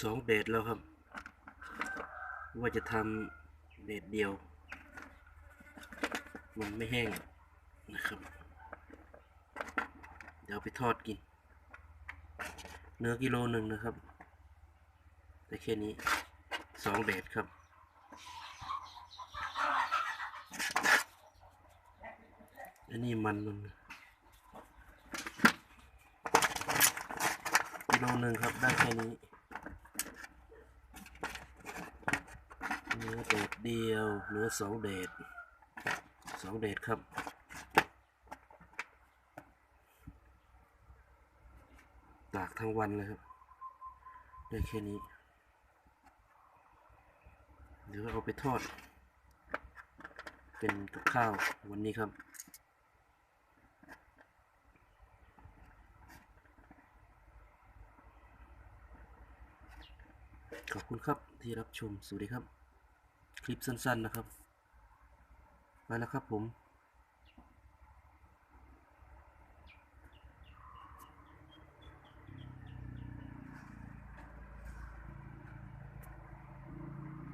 สองเดทแล้วครับ ว่าจะทำเดทเดียว มันไม่แห้งนะครับ เดี๋ยวไปทอดกิน เนื้อกิโลหนึ่งนะครับแต่แค่นี้สองเดทครับอันนี้มันมันกิโลหนึ่งครับได้แค่นี้ เดเดียวเนื้อสองเดดสองเดดครับตากทั้งวันเลยครับ ได้แค่นี้ เดี๋ยวเอาไปทอด เป็นกับข้าววันนี้ครับขอบคุณครับที่รับชม สวัสดีครับ คลิปสั้นๆนะครับ ไปแล้วครับผม